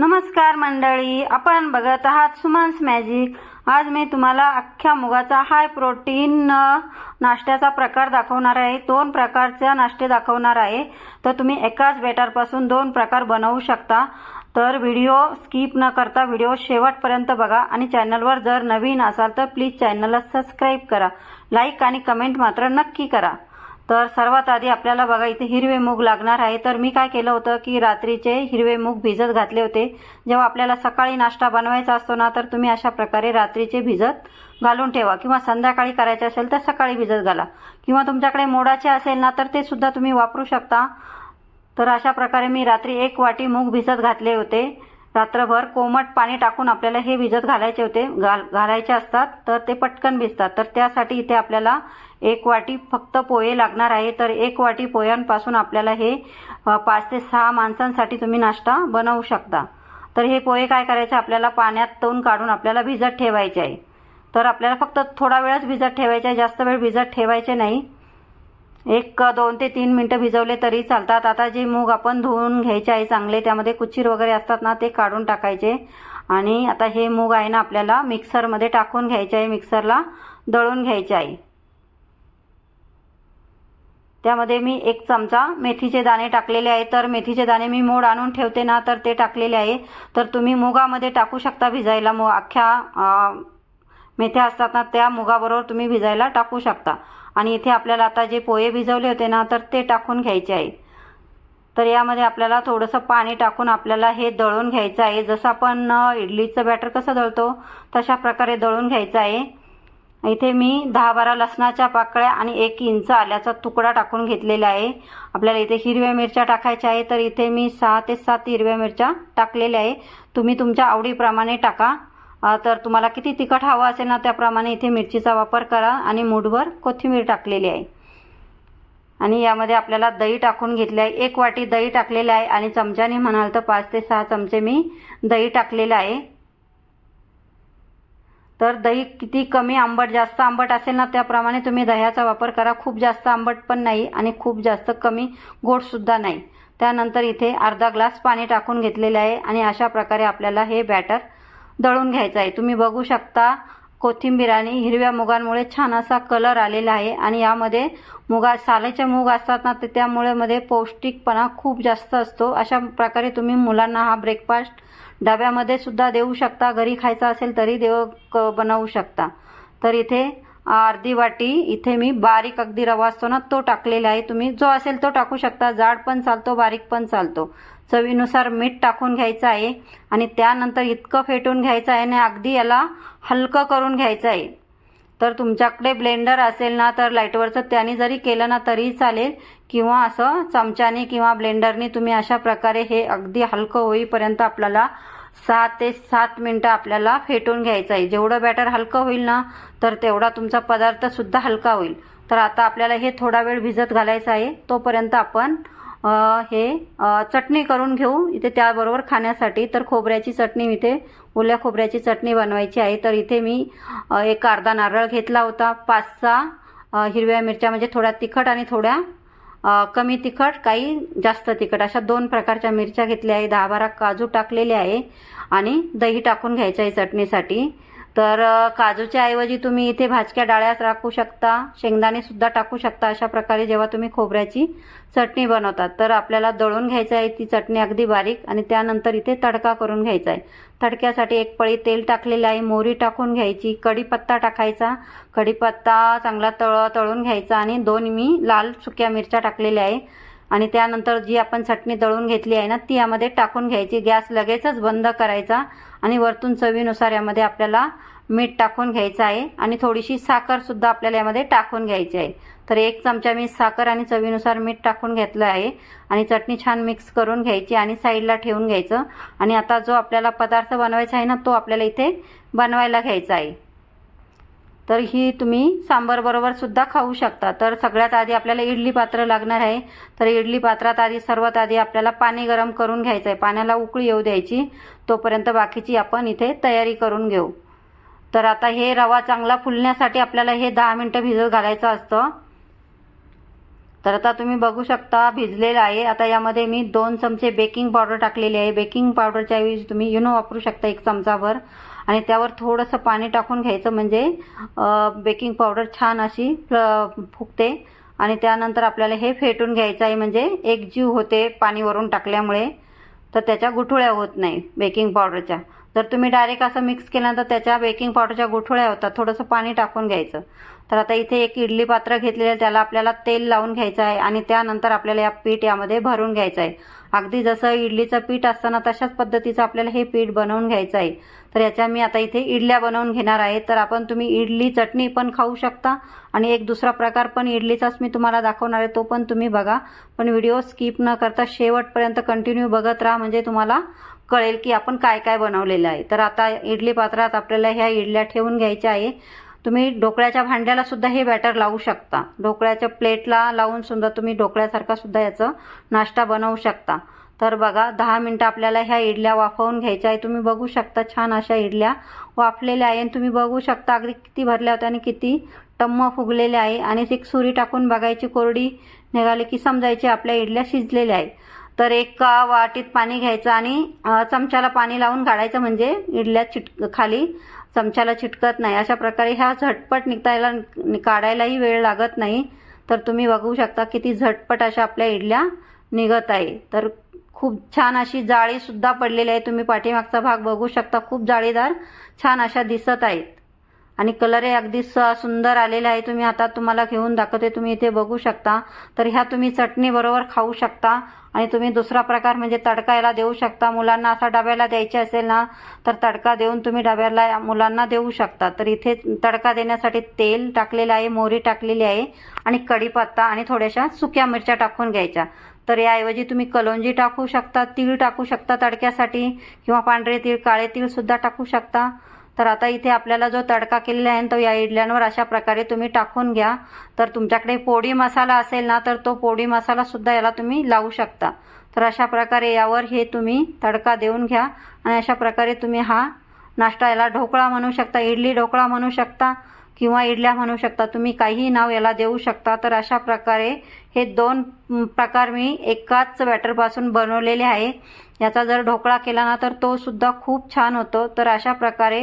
नमस्कार मंडळी आपण बघत आहात सुमन्स मॅजिक आज मी तुम्हाला अख्ख्या मुगाचा हाय प्रोटीन नाश्त्याचा प्रकार दाखवणार आहे. दोन प्रकारचा नाश्ते दाखवणार आहे. तर तुम्ही एकाच बेटारपासून दोन प्रकार बनवू शकता. तर व्हिडिओ स्किप न करता व्हिडिओ शेवटपर्यंत बघा आणि चॅनलवर जर नवीन असाल तर प्लीज चॅनलला सबस्क्राईब करा. लाईक आणि कमेंट मात्र नक्की करा. तर सर्वात आधी आपल्याला बघा इथे हिरवे मूग लागणार आहे. तर मी काय केलं होतं की रात्रीचे हिरवे मूग भिजत घातले होते. जेव्हा आपल्याला सकाळी नाश्ता बनवायचा असतो ना तर तुम्ही अशा प्रकारे रात्रीचे भिजत घालून ठेवा. किंवा संध्याकाळी करायचे असेल तर सकाळी भिजत घाला. किंवा तुमच्याकडे मोडाचे असेल ना तर ते सुद्धा तुम्ही वापरू शकता. तर अशा प्रकारे मी रात्री एक वाटी मूग भिजत घातले होते. रात्रभर कोमट पाणी टाकून आपल्याला हे भिजत घालायचे होते. घाल घालायचे असतात तर ते पटकन भिजतात. तर त्यासाठी इथे आपल्याला एक वाटी फक्त पोहे लागणार आहे. तर एक वाटी पोह्यांपासून आपल्याला हे पाच ते सहा माणसांसाठी तुम्ही नाश्ता बनवू शकता. तर हे पोहे काय करायचे? आपल्याला पाण्यात तळून काढून आपल्याला भिजत ठेवायचे आहे. तर आपल्याला फक्त थोडा वेळच भिजत ठेवायचे आहे. जास्त वेळ भिजत ठेवायचे नाही. एक दोन ते तीन मिनटं भिजवले तरी चालतात. आता जे मूग आपण धुवून घ्यायचे आहे चांगले त्यामध्ये कुचीर वगैरे असतात ना ते काढून टाकायचे. आणि आता हे मूग आहे ना आपल्याला मिक्सरमध्ये टाकून घ्यायचे आहे मिक्सरला दळून घ्यायचे आहे. त्यामध्ये मी एक चमचा मेथीचे दाणे टाकलेले आहे. तर मेथीचे दाणे मी मोड आणून ठेवते ना तर ते टाकलेले आहे. तर तुम्ही मुगामध्ये टाकू शकता भिजायला. मग अख्ख्या मेथ्या असतात ना त्या मुगाबरोबर तुम्ही भिजायला टाकू शकता. आणि इथे आपल्याला आता जे पोहे भिजवले होते ना तर ते टाकून घ्यायचे आहे. तर यामध्ये आपल्याला थोडंसं पाणी टाकून आपल्याला हे दळून घ्यायचं आहे. जसं आपण इडलीचं बॅटर कसं दळतो तशा प्रकारे दळून घ्यायचं आहे. इथे मी दहा बारा लसणाच्या पाकळ्या आणि एक इंच आल्याचा तुकडा टाकून घेतलेला आहे. आपल्याला इथे हिरव्या मिरच्या टाकायच्या आहे. तर इथे मी सहा ते सात हिरव्या मिरच्या टाकलेल्या आहे. तुम्ही तुमच्या आवडीप्रमाणे टाका. तर तुम्हाला किती तिखट हवं असेल ना त्याप्रमाणे इथे मिरचीचा वापर करा आणि मूठभर कोथिंबीर टाकलेली आहे. आणि यामध्ये आपल्याला दही टाकून घेतले आहे. एक वाटी दही टाकलेलं आहे आणि चमच्याने म्हणाल तर पाच ते सहा चमचे मी दही टाकलेलं आहे. तर दही किती कमी आंबट जास्त आंबट असेल ना त्याप्रमाणे तुम्ही दह्याचा वापर करा. खूप जास्त आंबट पण नाही आणि खूप जास्त कमी गोडसुद्धा नाही. त्यानंतर इथे अर्धा ग्लास पाणी टाकून घेतलेले आहे आणि अशा प्रकारे आपल्याला हे बॅटर दळून घ्यायचा आहे. तुम्ही बघू शकता कोथिंबीर आणि हिरव्या मुगांमुळे छान असा कलर आलेला आहे आणि यामध्ये मुगा सालेचे मूग असतात ना तर त्यामुळे मध्ये पौष्टिकपणा खूप जास्त असतो. अशा प्रकारे तुम्ही मुलांना हा ब्रेकफास्ट डब्यामध्ये सुद्धा देऊ शकता. घरी खायचा असेल तरी देव क बनवू शकता. तर इथे अर्धी वाटी इथे मी बारीक अगदी रवा असतो ना तो टाकलेला आहे. तुम्ही जो असेल तो टाकू शकता. जाड पण चालतो बारीक पण चालतो. चवीनुसार मीठ टाकून घ्यायचं आहे आणि त्यानंतर इतकं फेटून घ्यायचं आहे आणि अगदी याला हलकं करून घ्यायचं आहे. तर तुमच्याकडे ब्लेंडर असेल ना तर लाईटवरचं त्याने जरी केलं ना तरी चालेल. किंवा असं चमच्याने किंवा ब्लेंडरने तुम्ही अशा प्रकारे हे अगदी हलकं होईपर्यंत आपल्याला सहा ते सात मिनटं आपल्याला फेटून घ्यायचं आहे. जेवढं बॅटर हलकं होईल ना तर तेवढा तुमचा पदार्थसुद्धा हलका होईल. तर आता आपल्याला हे थोडा वेळ भिजत घालायचं आहे. तोपर्यंत आपण हे चटणी करून घेऊ. इथे त्याबरोबर खाण्यासाठी तर खोबऱ्याची चटणी इथे ओल्या खोबऱ्याची चटणी बनवायची आहे. तर इथे मी एक अर्धा नारळ घेतला होता. पाच सहा हिरव्या मिरच्या म्हणजे थोड्या तिखट आणि थोड्या कमी तिखट काही जास्त तिखट. अशा दोन प्रकारच्या मिरच्या घेतल्या आहे. दहा बारा काजू टाकलेले आहे. आणि दही टाकून घ्यायचं आहे चटणीसाठी. तर काजूच्या ऐवजी तुम्ही इथे भाजक्या डाळ्या टाकू शकता शेंगदाणे सुद्धा टाकू शकता अशा प्रकारे जेव्हा तुम्ही खोबऱ्याची चटणी बनवतात. तर आपल्याला दळून घ्यायचं आहे ती चटणी अगदी बारीक आणि त्यानंतर इथे तडका करून घ्यायचा आहे. तडक्यासाठी एक पळी तेल टाकलेलं आहे मोहरी टाकून घ्यायची कढीपत्ता टाकायचा कढीपत्ता चांगला तळ तळून घ्यायचा आणि दोन मी लाल सुक्या मिरच्या टाकलेल्या आहे. आणि त्यानंतर जी आपण चटणी दळून घेतली आहे ना ती यामध्ये टाकून घ्यायची. गॅस लगेचच बंद करायचा. आणि वरतून चवीनुसार यामध्ये आपल्याला मीठ टाकून घ्यायचं आहे आणि थोडीशी साखरसुद्धा आपल्याला यामध्ये टाकून घ्यायची आहे. तर एक चमचा मी साखर आणि चवीनुसार मीठ टाकून घेतलं आहे आणि चटणी छान मिक्स करून घ्यायची आणि साईडला ठेवून घ्यायचं. आणि आता जो आपल्याला पदार्थ बनवायचा आहे ना तो आपल्याला इथे बनवायला घ्यायचा आहे. तर ही तुम्ही सांबरबरोबरसुद्धा सुद्धा खाऊ शकता. तर सगळ्यात आधी आपल्याला इडली पात्र लागणार आहे. तर इडली पात्रात आधी सर्वात आधी आपल्याला पाणी गरम करून घ्यायचं आहे पाण्याला उकळी येऊ द्यायची. तोपर्यंत बाकीची आपण इथे तयारी करून घेऊ. तर आता हे रवा चांगला फुलण्यासाठी आपल्याला हे दहा मिनटं भिजत घालायचं असतं. तर आता तुम्ही बघू शकता भिजलेलं आहे. आता यामध्ये मी दोन चमचे बेकिंग पावडर टाकलेली आहे. बेकिंग पावडरच्या ऐवजी तुम्ही युनो वापरू शकता एक चमचाभर. आणि त्यावर थोडंसं पाणी टाकून घ्यायचं म्हणजे बेकिंग पावडर छान अशी फुगते. आणि त्यानंतर आपल्याला हे फेटून घ्यायचं आहे म्हणजे एक जीव होते पाणी वरून टाकल्यामुळे. तर त्याच्या गुठुळ्या होत नाही बेकिंग पावडरच्या. जर तुम्ही डायरेक्ट असं मिक्स केल्यानंतर त्याच्या बेकिंग पावडरच्या गुठोळ्या होतात. थोडंसं पाणी टाकून घ्यायचं. तर आता इथे एक इडली पात्र घेतलेलं आहे. त्याला आपल्याला तेल लावून घ्यायचं आहे आणि त्यानंतर आपल्याला या पीठ यामध्ये भरून घ्यायचं आहे. अगदी जसं इडलीचं पीठ असतं ना तशाच पद्धतीचं आपल्याला हे पीठ बनवून घ्यायचं आहे. तर याच्या मी आता इथे इडल्या बनवून घेणार आहे. तर आपण तुम्ही इडली चटणी पण खाऊ शकता आणि एक दुसरा प्रकार पण इडलीचाच मी तुम्हाला दाखवणार आहे. तो पण तुम्ही बघा. पण व्हिडिओ स्किप न करता शेवटपर्यंत कंटिन्यू बघत राहा. म्हणजे तुम्हाला कळेल की आपण काय काय बनवलेलं आहे. तर आता इडली पात्रात आपल्याला ह्या इडल्या ठेवून घ्यायच्या आहे. तुम्ही ढोकळ्याच्या भांड्याला सुद्धा हे बॅटर लावू शकता. ढोकळ्याच्या प्लेटला लावून सुद्धा तुम्ही ढोकळ्यासारखा सुद्धा याचं नाश्ता बनवू शकता. तर बघा दहा मिनटं आपल्याला ह्या इडल्या वाफवून घ्यायच्या आहे. तुम्ही बघू शकता छान अशा इडल्या वाफलेल्या आहे. आणि तुम्ही बघू शकता अगदी किती भरल्या होत्या आणि किती टम्म फुगलेल्या आहे. आणि एक सुरी टाकून बघायची कोरडी निघाली की समजायची आपल्या इडल्या शिजलेल्या आहे तर एक वाटीत पाणी घ्यायचं आणि चमच्याला पाणी लावून काढायचं म्हणजे इडल्या चिट खाली चमच्याला चिटकत नाही. अशा प्रकारे ह्या झटपट निघतायला काढायलाही वेळ लागत नाही. तर तुम्ही बघू शकता किती झटपट अशा आपल्या इडल्या निघत आहे. तर खूप छान अशी जाळीसुद्धा पडलेली आहे. तुम्ही पाठीमागचा भाग बघू शकता. खूप जाळीदार छान अशा दिसत आहेत. आणि कलरही अगदी स सुंदर आलेला आहे. तुम्ही आता तुम्हाला घेऊन दाखवते. तुम्ही इथे बघू शकता. तर ह्या तुम्ही चटणीबरोबर खाऊ शकता. आणि तुम्ही दुसरा प्रकार म्हणजे तडका याला देऊ शकता. मुलांना असा डब्याला द्यायचे असेल ना तर तडका देऊन तुम्ही डब्याला मुलांना देऊ शकता. तर इथे तडका देण्यासाठी तेल टाकलेलं आहे मोहरी टाकलेली आहे आणि कढीपत्ता आणि थोड्याशा सुक्या मिरच्या टाकून घ्यायच्या. तर याऐवजी तुम्ही कलोंजी टाकू शकता तीळ टाकू शकता तडक्यासाठी किंवा पांढरे तीळ काळे तीळ सुद्धा टाकू शकता. तर आता इथे आपल्याला जो तडका केलेला आहे तो या इडल्यांवर अशा प्रकारे तुम्ही टाकून घ्या. तर तुमच्याकडे पोडी मसाला असेल ना तर तो पोडी मसाला सुद्धा याला तुम्ही लावू शकता. तर अशा प्रकारे यावर हे तुम्ही तडका देऊन घ्या आणि अशा प्रकारे तुम्ही हा नाश्ता याला ढोकळा म्हणू शकता इडली ढोकळा म्हणू शकता. किंवा इडल्या म्हणू शकता. तुम्ही काहीही नाव याला देऊ शकता. तर अशा प्रकारे हे दोन प्रकार मी एकाच बॅटरपासून बनवलेले आहे. याचा जर ढोकळा केला ना तर तो सुद्धा खूप छान होतो. तर अशा प्रकारे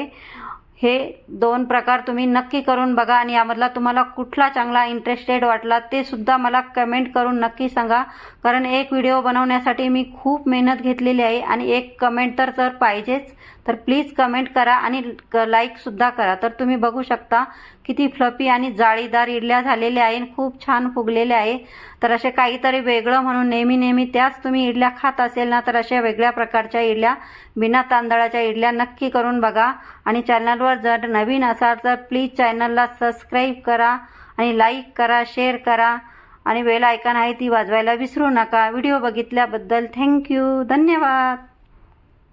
हे दोन प्रकार तुम्ही नक्की करून बघा आणि यामधला तुम्हाला कुठला चांगला इंटरेस्टेड वाटला ते सुद्धा मला कमेंट करून नक्की सांगा. कारण एक व्हिडिओ बनवण्यासाठी मी खूप मेहनत घेतलेली आहे आणि एक कमेंट तर तर पाहिजेच. तर प्लीज कमेंट करा आणि लाईकसुद्धा करा. तर तुम्ही बघू शकता किती फ्लफी आणि जाळीदार इडल्या झालेल्या आहे आणि खूप छान फुगलेल्या आहे तर असे काहीतरी वेगळं म्हणून नेहमी नेहमी त्याच तुम्ही इडल्या खात असेल ना तर अशा वेगळ्या प्रकारच्या इडल्या बिना तांदळाच्या इडल्या नक्की करून बघा. आणि चॅनलवर जर नवीन असाल तर प्लीज चॅनलला सबस्क्राईब करा आणि लाईक करा शेअर करा. आणि वेल आयकॉन आहे ती वाजवायला विसरू नका. व्हिडिओ बघितल्याबद्दल थँक्यू. धन्यवाद.